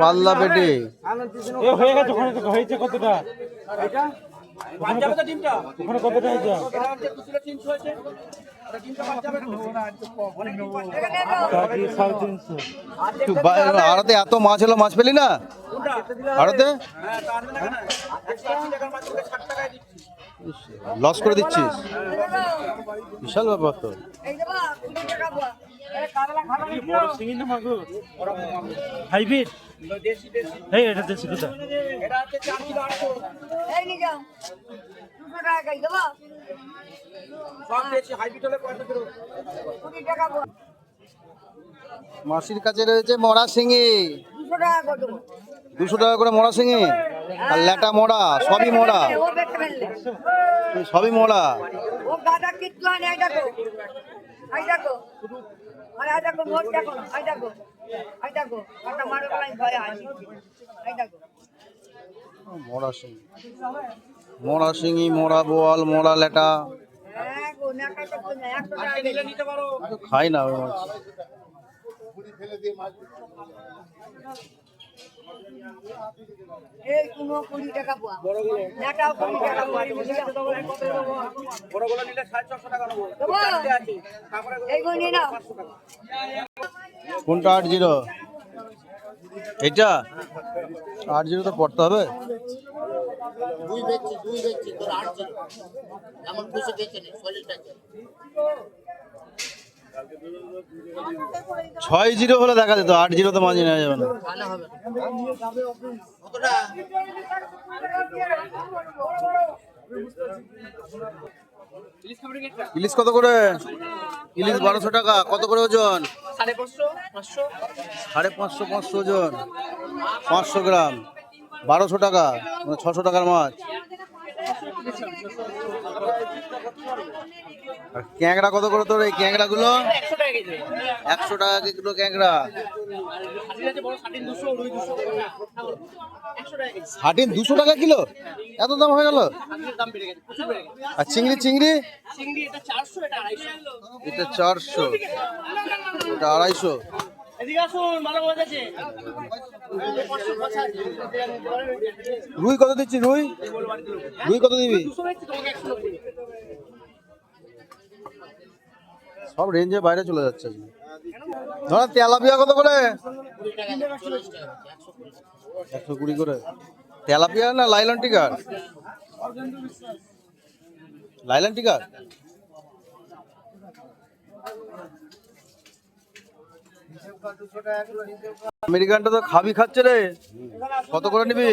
পাল্লা পেটে এ হয়ে গেছে ওখানে তো হয়েছে কতটা এটা। আড়তে এত মাছ হলো মাছ পেলি না? আড়তে লস করে দিচ্ছিস? বিশাল ব্যাপার তো। হাইব্রিড। এই এটা দেশি কোথা। মাসির কাছে রয়েছে মরা শিঙি। দুশো টাকা করে। মরা শিঙি? আর ল্যাটা মরা সবই মরা। সবই মরা ও গাদা কিচ্ছু হয় না এই দেখো। এই দেখো। আর এই দেখো মোট দেখো এই দেখো। এই দেখো একটা মারো গলায় ভয়ে হাসি এই দেখো। মরা শিঙি মরা শিঙি মরা বোয়াল মরা ল্যাটা হ্যাঁ পারো। খাই না ওই মাছ। এই কোনো কুড়ি টাকা পোয়া। নাটাও কুড়ি টাকা পোয়া বড়গুলো নিলে সাড়ে ছশো টাকা নেব। দেবো? চারটে আছে। তারপরে এইগুলো নিয়ে নাও। কোনটা আট জিরো? এটা আট জিরো তো পড়তে হবে। দুই বেচছি দুই বেচছি তোর আট ছিল এমন খুশি বেচে নি সলিড আছে। ছয় জিরো হলে দেখা যেত আট জিরো তো মাঝে নেওয়া যাবে না। তাহলে হবে কতটা ইলিশ কত করে? ইলিশ বারোশো টাকা কত করে ওজন? সাড়ে পাঁচশো পাঁচশো। সাড়ে পাঁচশো পাঁচশো ওজন। পাঁচশো গ্রাম বারোশো টাকা মানে ছশো টাকার মাছ। আর ক্যাংড়া কত করে তোর এই টাকা কেজি। একশো টাকা কিলো ক্যাংড়া ষাটিন দুশো টাকা কিলো এত দাম হয়ে গেল? আর চিংড়ি চিংড়ি? এটা চারশো। এটা আড়াইশো। রুই কত দিচ্ছি? রুই? রুই কত দিবি দুশো বেচছি তোমাকে একশো নব্বই সব রেঞ্জের বাইরে চলে যাচ্ছে। ধর তেলাপিয়া কত করে? একশো কুড়ি করে। তেলাপিয়া না লাইলন টিকার? লাইলন টিকার? আমেরিকানটা তো খাবি খাচ্ছে রে। কত করে নিবি?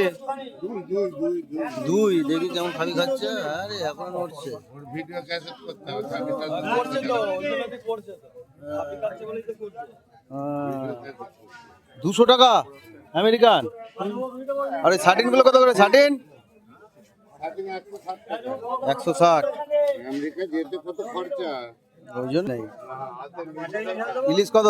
দুই দেখি কেমন খাবি খাচ্ছে। আরে এখন নড়ছে ভিডিও ক্যাসেট করতে হবে করছে তো করছে দুশো টাকা আমেরিকান। আরে সাটিনগুলো কত করে? সাড়ে একশো ষাট। টাকা। একশো ষাট আমেরিকা যেতে কত খরচা। ওই জন্য ইলিশ কত?